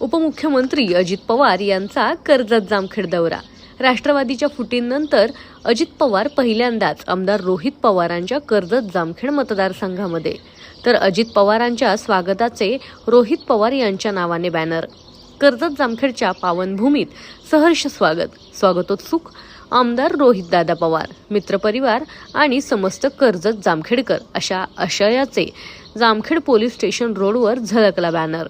उपमुख्यमंत्री अजित पवार यांचा कर्जत जामखेड दौरा. राष्ट्रवादीच्या फुटींनंतर अजित पवार पहिल्यांदाच आमदार रोहित पवारांच्या कर्जत जामखेड मतदारसंघामध्ये. तर अजित पवारांच्या स्वागताचे रोहित पवार यांच्या नावाने बॅनर. कर्जत जामखेडच्या पावनभूमीत सहर्ष स्वागत स्वागतोत्सुक आमदार रोहितदादा पवार मित्रपरिवार आणि समस्त कर्जत जामखेडकर अशा आशयाचे जामखेड पोलीस स्टेशन रोडवर झळकला बॅनर.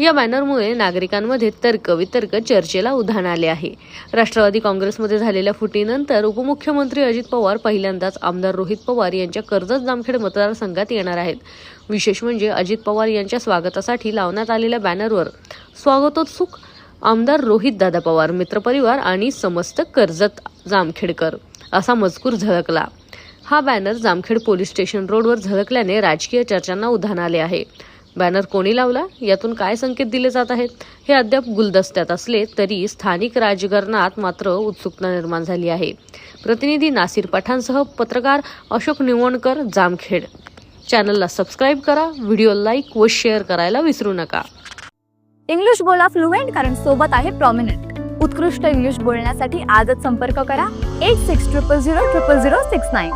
या बॅनरमुळे नागरिकांमध्ये तर्क वितर्क चर्चेला उधाण आले आहे. राष्ट्रवादी काँग्रेसमध्ये झालेल्या फुटीनंतर उपमुख्यमंत्री अजित पवार पहिल्यांदाच आमदार रोहित पवार यांच्या कर्जत जामखेड मतदारसंघात येणार आहेत. विशेष म्हणजे अजित पवार यांच्या स्वागतासाठी लावण्यात आलेल्या बॅनरवर स्वागतोत्सुक आमदार रोहित दादा पवार मित्रपरिवार आणि समस्त कर्जत जामखेडकर असा मजकूर झळकला. हा बॅनर जामखेड पोलीस स्टेशन रोडवर झळकल्याने राजकीय चर्चांना उधाण आले आहे. बॅनर कोणी लावला? यातून काय संकेत दिले जात आहेत? हे अद्याप गुलदस्त्यात असले तरी स्थानिक राजकारणात मात्र उत्सुकता निर्माण झाली आहे. प्रतिनिधी नासिर पठाणसह पत्रकार अशोक निवणकर जामखेड. चॅनलला सबस्क्राईब करा व्हिडिओ लाईक व शेअर करायला विसरू नका. इंग्लिश बोला फ्लुएंट कारण सोबत आहे प्रॉमिनंट उत्कृष्ट इंग्लिश बोलण्यासाठी आजच संपर्क करा. Eight six triple zero triple zero six nine